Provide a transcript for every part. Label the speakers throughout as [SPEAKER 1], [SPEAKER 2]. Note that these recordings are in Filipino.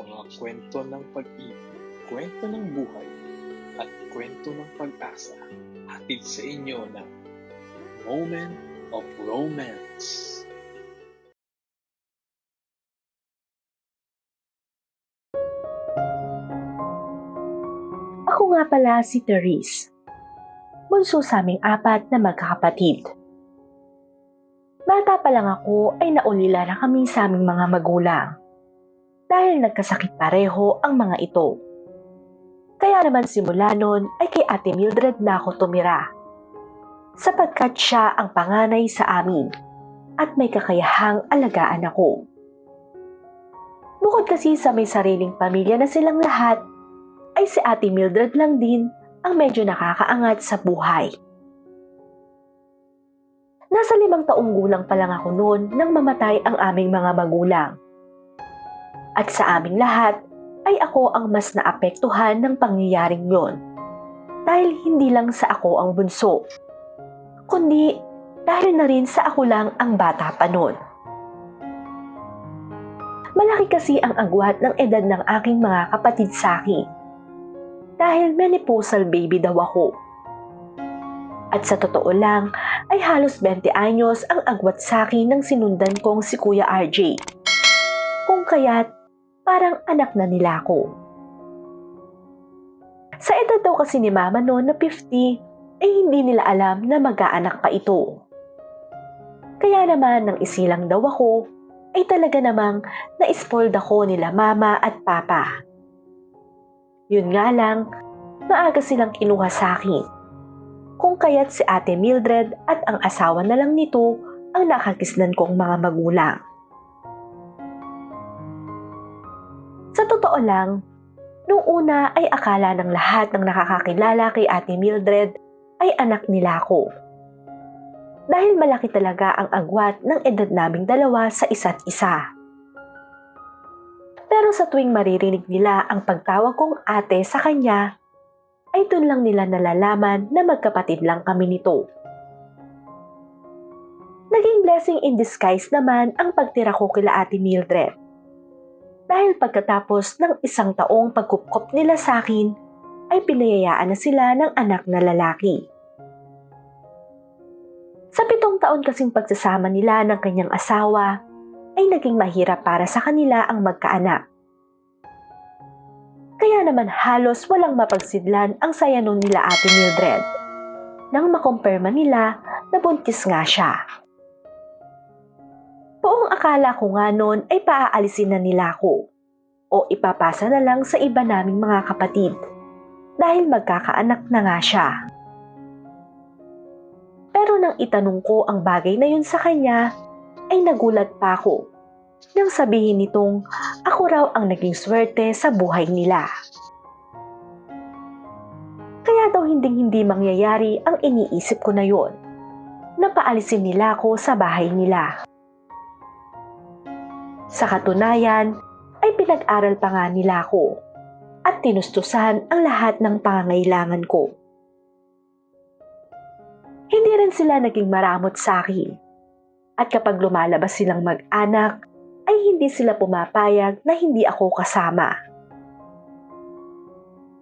[SPEAKER 1] mga kwento ng pag-ibig, kwento ng buhay, at kwento ng pag-asa hatid sa inyo ng Moment of Romance.
[SPEAKER 2] Ako nga pala si Therese. Bunso sa aming apat na magkakapatid. Bata pa lang ako ay naulila na kami sa aming mga magulang. Dahil nagkasakit pareho ang mga ito. Kaya naman simula noon ay kay Ate Mildred na ako tumira. Sapagkat siya ang panganay sa amin at may kakayahang alagaan ako. Bukod kasi sa may sariling pamilya na silang lahat, ay si Ate Mildred lang din ang medyo nakakaangat sa buhay. Nasa limang taong gulang pa lang ako noon nang mamatay ang aming mga magulang. At sa aming lahat ay ako ang mas naapektuhan ng pangyayaring yon. Dahil hindi lang sa ako ang bunso, kundi dahil na rin sa ako lang ang bata pa noon. Malaki kasi ang agwat ng edad ng aking mga kapatid sa akin dahil menopausal baby daw ako. At sa totoo lang, ay halos 20 anyos ang agwat sa akin ng sinundan kong si Kuya RJ. Kung kaya't parang anak na nila ako. Sa edad daw kasi ni Mama noon na 50, ay hindi nila alam na mag-aanak pa ito. Kaya naman nang isilang daw ako, ay talaga namang na-spoiled ako nila Mama at Papa. Yun nga lang, maaga silang kinuha sa akin. Kung kaya't si Ate Mildred at ang asawa na lang nito ang nakakisnan kong mga magulang. Sa totoo lang, nung una ay akala ng lahat ng nakakakilala kay Ate Mildred ay anak nila ako. Dahil malaki talaga ang agwat ng edad naming dalawa sa isa't isa. Pero sa tuwing maririnig nila ang pagtawag kong ate sa kanya, ay dun lang nila nalalaman na magkapatid lang kami nito. Naging blessing in disguise naman ang pagtira ko kila Ate Mildred. Dahil pagkatapos ng isang taong pagkupkop nila sa akin, ay pinayayaan na sila ng anak na lalaki. Sa pitong taon kasing pagsasama nila ng kanyang asawa, ay naging mahirap para sa kanila ang magkaanak. Kaya naman halos walang mapagsidlan ang saya nun nila Ate Mildred. Nang makumpirma nila na buntis nga siya. Buong akala ko nga noon ay paaalisin na nila ako o ipapasa na lang sa iba naming mga kapatid dahil magkakaanak na nga siya. Pero nang itanong ko ang bagay na yun sa kanya, ay nagulat pa ako nang sabihin nitong ako raw ang naging swerte sa buhay nila. Kaya daw hinding-hindi mangyayari ang iniisip ko na yon. Napaalisin nila ako sa bahay nila. Sa katunayan, ay pinag-aral pa nga nila ako at tinustusan ang lahat ng pangangailangan ko. Hindi rin sila naging maramot sa akin. At kapag lumalabas silang mag-anak, ay hindi sila pumapayag na hindi ako kasama.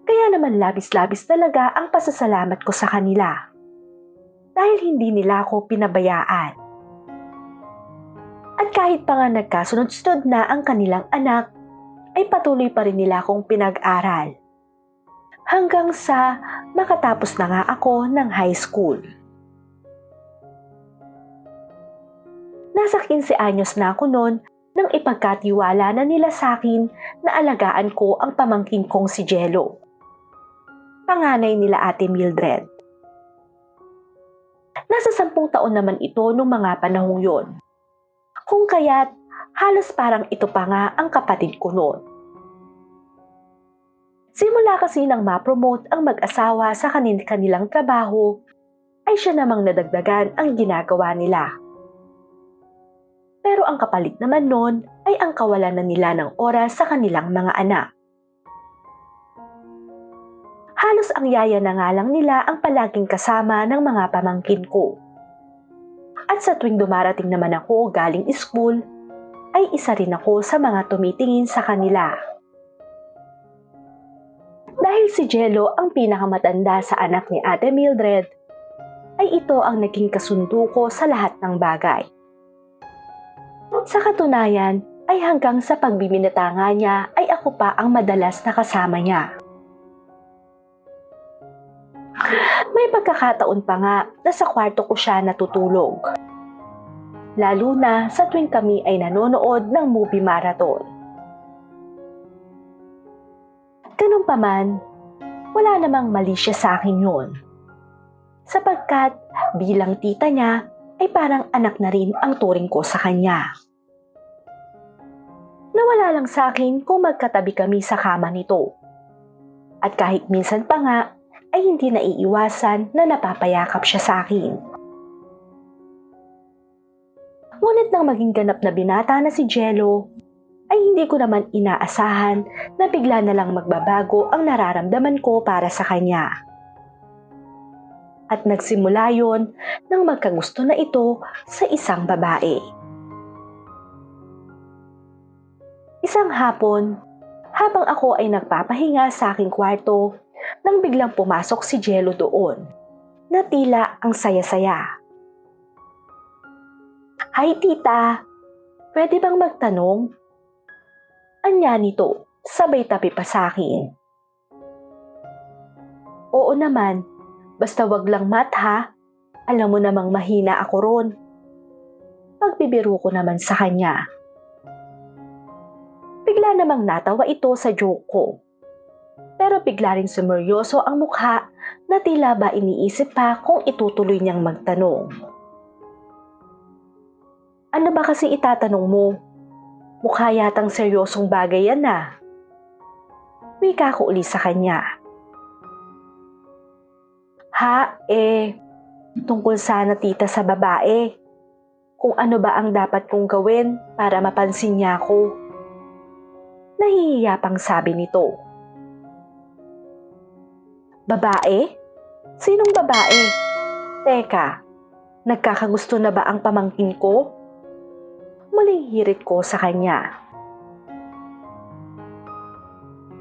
[SPEAKER 2] Kaya naman labis-labis talaga ang pasasalamat ko sa kanila. Dahil hindi nila ako pinabayaan. At kahit pa nga nagkasunod-sunod na ang kanilang anak, ay patuloy pa rin nila akong pinag-aral. Hanggang sa makatapos na nga ako ng high school. Nasa 15 anyos na ako noon nang ipagkatiwala na nila sa akin na alagaan ko ang pamangkin kong si Jello. Panganay nila ate Mildred. Nasa sampung taon naman ito nung mga panahong yon. Kung kaya't halos parang ito pa nga ang kapatid ko noon. Simula kasi nang ma-promote ang mag-asawa sa kanil kanilang trabaho, ay siya namang nadagdagan ang ginagawa nila. Pero ang kapalit naman noon ay ang kawalan na nila ng oras sa kanilang mga anak. Halos ang yaya na nga lang nila ang palaging kasama ng mga pamangkin ko. At sa tuwing dumarating naman ako galing school, ay isa rin ako sa mga tumitingin sa kanila. Dahil si Jello ang pinakamatanda sa anak ni Ate Mildred, ay ito ang naging kasundo ko sa lahat ng bagay. Sa katunayan, ay hanggang sa pagbiminatanga niya ay ako pa ang madalas na kasama niya. May pagkakataon pa nga na sa kwarto ko siya natutulog. Lalo na sa tuwing kami ay nanonood ng movie marathon. Ganun pa man, wala namang mali siya sa akin yun. Sapagkat bilang tita niya ay parang anak na rin ang turing ko sa kanya. Nawala lang sa akin kung magkatabi kami sa kama nito. At kahit minsan pa nga ay hindi naiiwasan na napapayakap siya sa akin. Ngunit nang maging ganap na binata na si Jello, ay hindi ko naman inaasahan na bigla na lang magbabago ang nararamdaman ko para sa kanya. At nagsimula yon nang magkagusto na ito sa isang babae. Isang hapon, habang ako ay nagpapahinga sa aking kwarto, nang biglang pumasok si Jello doon, na tila ang saya-saya. Hi tita, pwede bang magtanong? Anya nito, sabay tapi pa sa akin. Oo naman, basta wag lang mat ha. Alam mo namang mahina ako ron. Pagbibiro ko naman sa kanya. Bigla namang natawa ito sa joke ko. Pero bigla rin sumeryoso ang mukha na tila ba iniisip pa kung itutuloy niyang magtanong. Ano ba kasi itatanong mo? Mukha yatang seryosong bagay yan na. Wika ko uli sa kanya. Ha, eh, tungkol sana tita sa babae. Kung ano ba ang dapat kong gawin para mapansin niya ako. Nahihiya pang sabi nito. Babae? Sinong babae? Teka, nagkakagusto na ba ang pamangkin ko? Muling hirit ko sa kanya.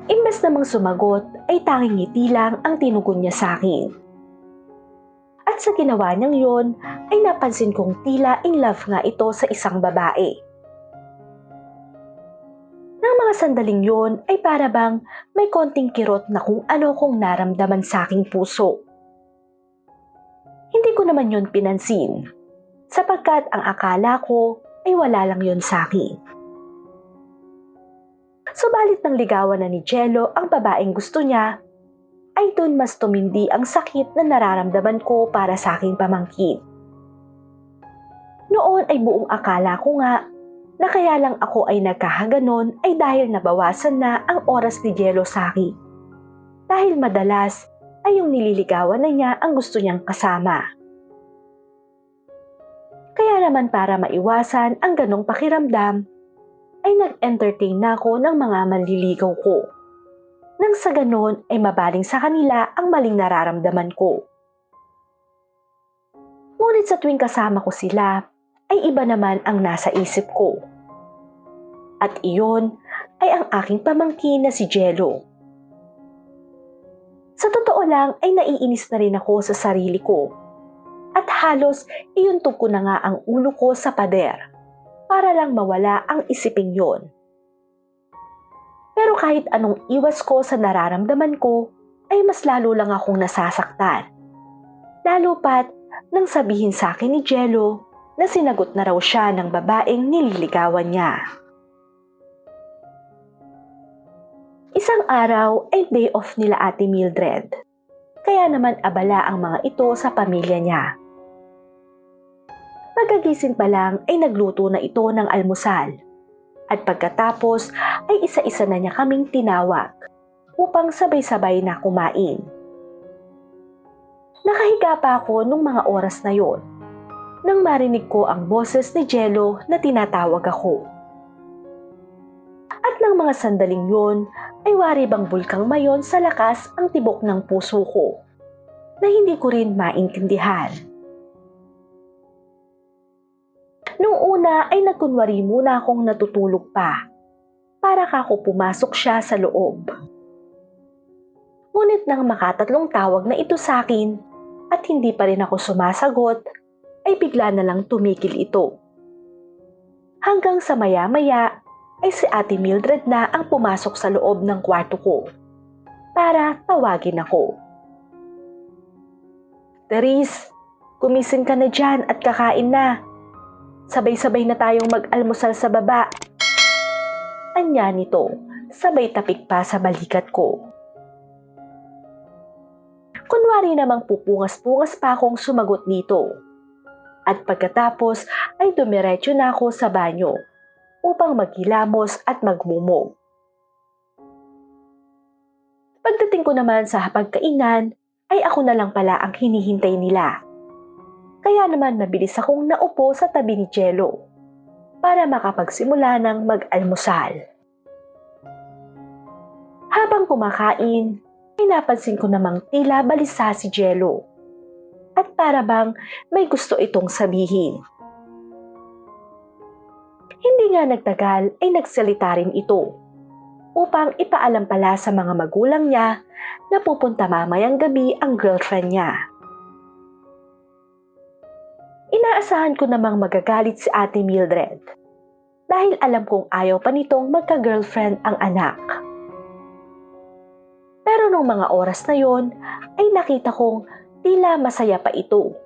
[SPEAKER 2] Imbes namang sumagot ay tanging ngiti lang ang tinugon niya sa akin. At sa ginawa niyang yon ay napansin kong tila in love nga ito sa isang babae. Mga sandaling yon ay para bang may konting kirot na kung ano kong naramdaman sa aking puso. Hindi ko naman yon pinansin, sapagkat ang akala ko ay wala lang yon sa akin. Subalit nang ligawan na ni Jello ang babaeng gusto niya, ay doon mas tumindi ang sakit na nararamdaman ko para sa aking pamangkin. Noon ay buong akala ko nga na kaya lang ako ay nagkahaganon ay dahil nabawasan na ang oras ni Jello sa akin. Dahil madalas ay yung nililigawan na niya ang gusto niyang kasama. Kaya naman para maiwasan ang ganong pakiramdam, ay nag-entertain na ako ng mga manliligaw ko. Nang sa ganon ay mabaling sa kanila ang maling nararamdaman ko. Ngunit sa tuwing kasama ko sila, ay iba naman ang nasa isip ko. At iyon ay ang aking pamangkin na si Jello. Sa totoo lang ay naiinis na rin ako sa sarili ko. At halos iyuntog ko na nga ang ulo ko sa pader para lang mawala ang isiping yon. Pero kahit anong iwas ko sa nararamdaman ko, ay mas lalo lang akong nasasaktan. Lalo pat nang sabihin sa akin ni Jello na sinagot na raw siya ng babaeng nililigawan niya. Isang araw ay day off nila Ate Mildred. Kaya naman abala ang mga ito sa pamilya niya. Pagkagising pa lang ay nagluto na ito ng almusal. At pagkatapos ay isa-isa na niya kaming tinawag upang sabay-sabay na kumain. Nakahiga pa ako nung mga oras na yon nang marinig ko ang boses ni Jello na tinatawag ako. At ng mga sandaling yon ay wari bang bulkang mayon sa lakas ang tibok ng puso ko na hindi ko rin maintindihan. Nung una ay nagkunwari muna akong natutulog pa para kako pumasok siya sa loob. Ngunit nang makatatlong tawag na ito sa akin at hindi pa rin ako sumasagot, ay bigla na lang tumigil ito. Hanggang sa maya-maya ay si Ate Mildred na ang pumasok sa loob ng kwarto ko para tawagin ako. Teres, kumising ka na dyan at kakain na. Sabay-sabay na tayong mag-almusal sa baba. Anya nito, sabay tapik pa sa balikat ko. Kunwari namang pupungas-pungas pa akong sumagot nito. At pagkatapos ay dumiretso na ako sa banyo upang maghilamos at magmumog. Pagdating ko naman sa hapagkainan, ay ako na lang pala ang hinihintay nila. Kaya naman mabilis akong naupo sa tabi ni Jello para makapagsimula ng mag-almusal. Habang kumakain, ay napansin ko namang tila balisa si Jello. At para bang may gusto itong sabihin. Hindi nga nagtagal ay nagsalita rin ito upang ipaalam pala sa mga magulang niya na pupunta mamayang gabi ang girlfriend niya. Inaasahan ko namang magagalit si Ate Mildred dahil alam kong ayaw pa nitong magka-girlfriend ang anak. Pero nung mga oras na yon ay nakita kong tila masaya pa ito.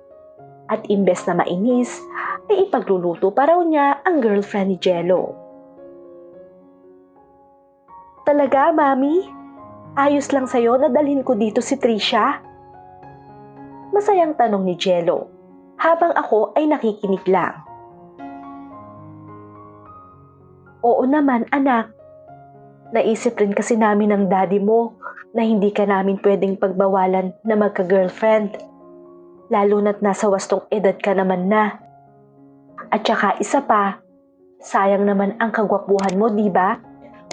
[SPEAKER 2] At imbes na mainis, ay ipagluluto pa raw niya ang girlfriend ni Jello. Talaga, Mami? Ayos lang sa'yo na dalhin ko dito si Trisha? Masayang tanong ni Jello, habang ako ay nakikinig lang. Oo naman, anak. Naisip rin kasi namin ng daddy mo na hindi ka namin pwedeng pagbawalan na magka-girlfriend. Lalo na't nasa wastong edad ka naman na. At saka isa pa, sayang naman ang kagwapuhan mo, di ba?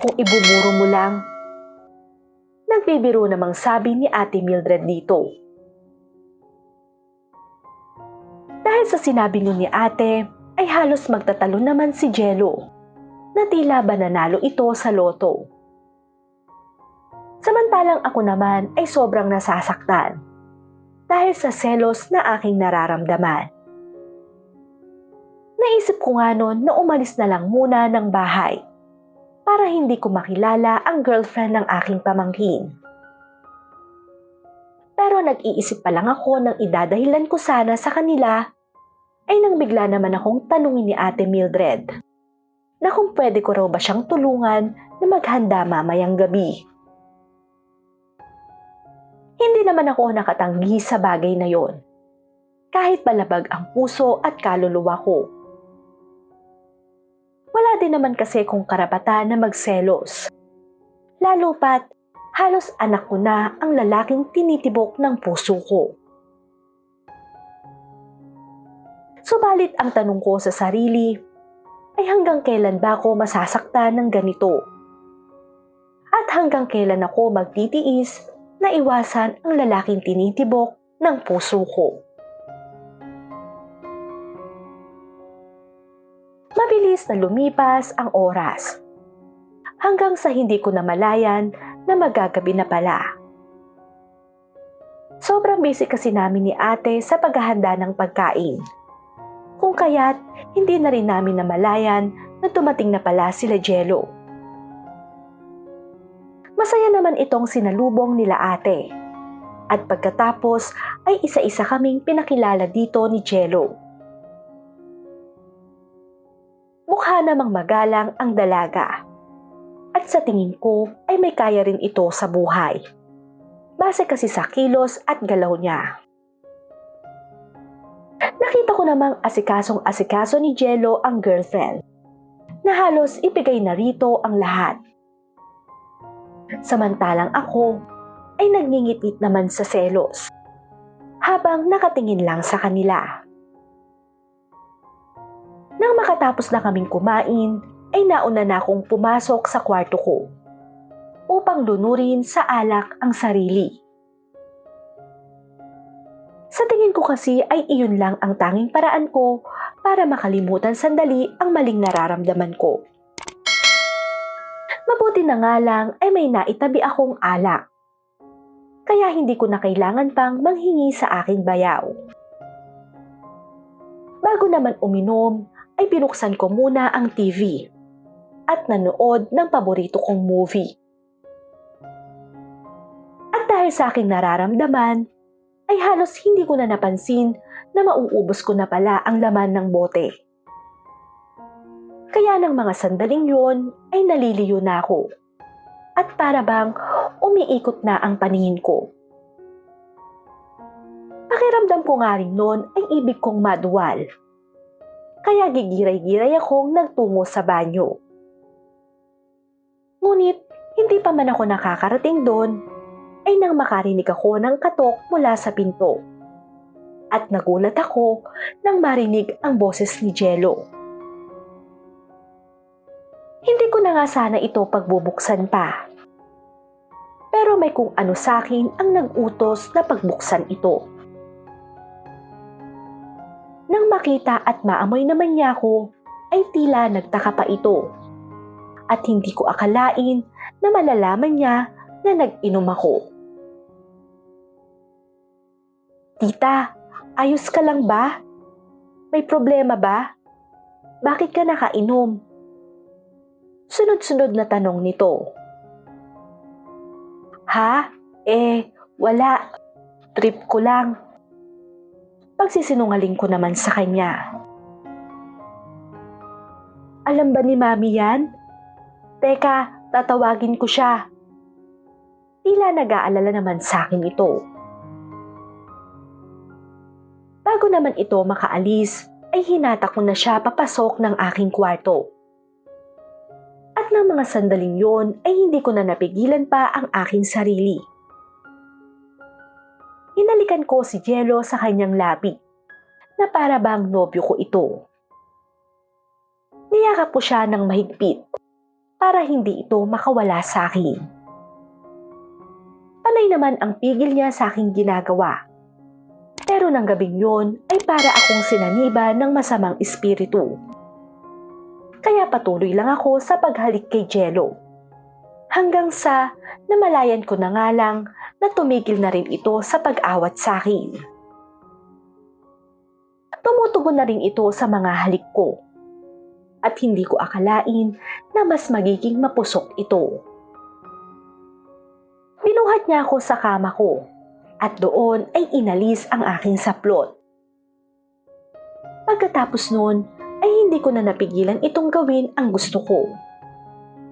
[SPEAKER 2] Kung ibumuro mo lang. Nagbibiro namang sabi ni Ate Mildred dito. Dahil sa sinabi nun ni ate, ay halos magtatalo naman si Jello na tila ba nanalo ito sa loto. Samantalang ako naman ay sobrang nasasaktan dahil sa selos na aking nararamdaman. Naisip ko nga noon na umalis na lang muna ng bahay para hindi ko makilala ang girlfriend ng aking pamangkin. Pero nag-iisip pa lang ako ng idadahilan ko sana sa kanila ay nang bigla naman akong tanungin ni Ate Mildred na kung pwede ko raw ba siyang tulungan na maghanda mamayang gabi. Hindi naman ako nakatanggi sa bagay na yon. Kahit balabag ang puso at kaluluwa ko. Wala din naman kasi kung karapatan na magselos. Lalo pat, halos anak ko na ang lalaking tinitibok ng puso ko. Subalit ang tanong ko sa sarili ay hanggang kailan ba ako masasaktan ng ganito? At hanggang kailan ako magtitiis na iwasan ang lalaking tinitibok ng puso ko. Mabilis na lumipas ang oras. Hanggang sa hindi ko namalayan na magagabi na pala. Sobrang busy kasi namin ni ate sa paghahanda ng pagkain. Kung kaya't hindi na rin namin namalayan na tumating na pala sila Jello. Masaya naman itong sinalubong nila ate. At pagkatapos ay isa-isa kaming pinakilala dito ni Jello. Mukha namang magalang ang dalaga. At sa tingin ko ay may kaya rin ito sa buhay. Base kasi sa kilos at galaw niya. Nakita ko namang asikasong asikaso ni Jello ang girlfriend na halos ibigay na rito ang lahat. Samantalang ako ay nagngingit naman sa selos habang nakatingin lang sa kanila. Nang makatapos na kaming kumain, ay nauna na akong pumasok sa kwarto ko upang lunurin sa alak ang sarili. Sa tingin ko kasi ay iyon lang ang tanging paraan ko para makalimutan sandali ang maling nararamdaman ko. Mabuti na nga lang ay may naitabi akong alak. kaya hindi ko na kailangan pang manghingi sa aking bayaw. Bago naman uminom, ay binuksan ko muna ang TV at nanood ng paborito kong movie. At dahil sa aking nararamdaman, ay halos hindi ko na napansin na mauubos ko na pala ang laman ng bote. Kaya ng mga sandaling yon ay naliliyo na ako. At para bang umiikot na ang paningin ko. Pakiramdam ko nga rin noon ay ibig kong maduwal. Kaya gigiray-giray akong nagtungo sa banyo. Ngunit hindi pa man ako nakakarating doon ay nang makarinig ako ng katok mula sa pinto. At nagulat ako nang marinig ang boses ni Jello. Na nga sana ito pagbubuksan pa. Pero may kung ano sa akin ang nag-utos na pagbuksan ito. Nang makita at maamoy naman niya ako, ay tila nagtaka pa ito. At hindi ko akalain na malalaman niya na nag-inom ako. Tita, ayos ka lang ba? May problema ba? Bakit ka nakainom? Sunod-sunod na tanong nito. Ha? Eh, wala. Trip ko lang. Pagsisinungaling ko naman sa kanya. Alam ba ni Mami yan? Teka, tatawagin ko siya. Tila nag-aalala naman sa akin ito. Bago naman ito makaalis, ay hinata ko na siya papasok ng aking kwarto. At ng mga sandaling yon ay hindi ko na napigilan pa ang aking sarili. Hinalikan ko si Jello sa kanyang labi na para bang nobyo ko ito. Niyakap ko siya ng mahigpit para hindi ito makawala sa akin. Panay naman ang pigil niya sa aking ginagawa. Pero ng gabing yon ay para akong sinaniba ng masamang espiritu. Kaya patuloy lang ako sa paghalik kay Jello. Hanggang sa namalayan ko na nga lang na tumigil na rin ito sa pag-awat sa akin. Tumutugon na rin ito sa mga halik ko. At hindi ko akalain na mas magiging mapusok ito. Binuhat niya ako sa kama ko at doon ay inalis ang aking saplot. Pagkatapos noon ay hindi ko na napigilan itong gawin ang gusto ko.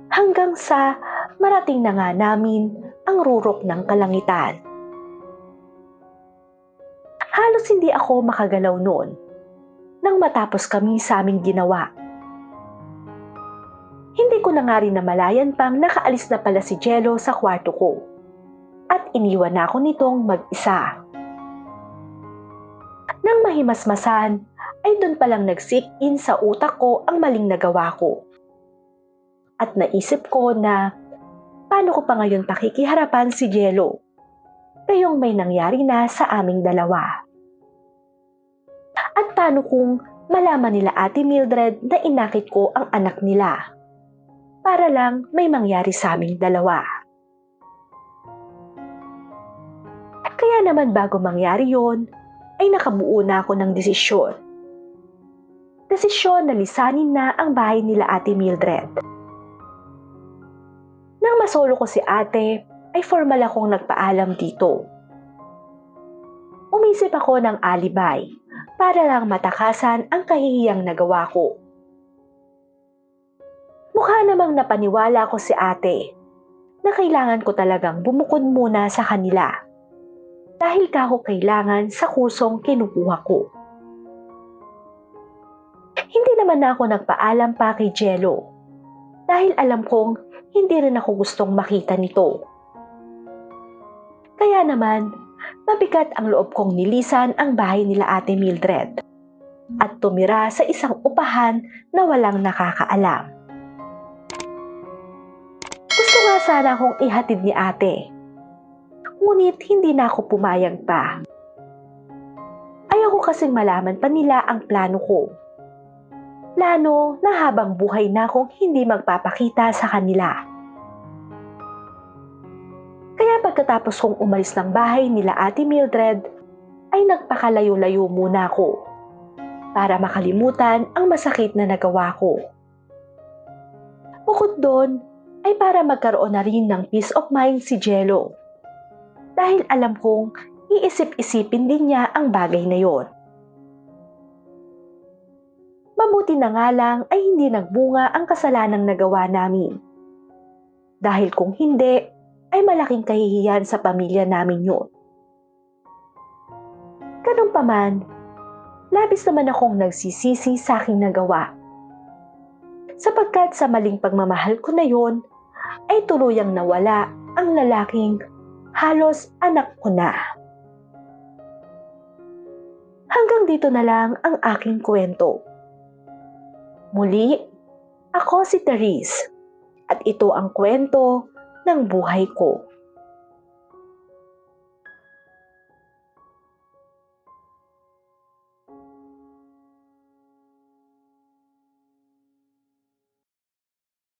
[SPEAKER 2] Hanggang sa marating na nga namin ang rurok ng kalangitan. Halos hindi ako makagalaw noon nang matapos kami sa aming ginawa. Hindi ko na nga rin namalayan pang nakaalis na pala si Jello sa kwarto ko at iniwan na ako nitong mag-isa. Nang mahimasmasan, ay doon palang nag-sink in sa utak ko ang maling nagawa ko. At naisip ko na paano ko pa ngayon pakikiharapan si Jello kayong may nangyari na sa aming dalawa. At paano kung malaman nila Ate Mildred na inakit ko ang anak nila para lang may mangyari sa aming dalawa. Kaya naman bago mangyari yon, ay nakabuo na ako ng desisyon. Desisyon na lisanin na ang bahay nila Ate Mildred. Nang masolo ko si ate, ay formal akong nagpaalam dito. Umisip ako ng alibay para lang matakasan ang kahihiyang nagawa ko. Mukha namang napaniwala ko si ate na kailangan ko talagang bumukod muna sa kanila dahil kako kailangan sa kusong kinukuha ko. Hindi naman na ako nagpaalam pa kay Jello dahil alam kong hindi rin ako gustong makita nito. Kaya naman, mabigat ang loob kong nilisan ang bahay nila Ate Mildred at tumira sa isang upahan na walang nakakaalam. Gusto nga sana akong ihatid ni ate. Ngunit hindi na ako pumayag pa. Ayoko kasing malaman pa nila ang plano ko. Plano na habang buhay na akong hindi magpapakita sa kanila. Kaya pagkatapos kong umalis ng bahay nila Ate Mildred, ay nagpakalayo-layo muna ako para makalimutan ang masakit na nagawa ko. Bukod doon, ay para magkaroon na rin ng peace of mind si Jello. Dahil alam kong iisip-isipin din niya ang bagay na yon. Mabuti na nga lang ay hindi nagbunga ang kasalanang nagawa namin. Dahil kung hindi, ay malaking kahihiyan sa pamilya namin yun. Ganun pa man, labis naman akong nagsisisi sa aking nagawa. Sapagkat sa maling pagmamahal ko na yon, ay tuluyang nawala ang lalaking halos anak ko na. Hanggang dito na lang ang aking kwento. Muli, ako si Therese at ito ang kwento ng buhay ko.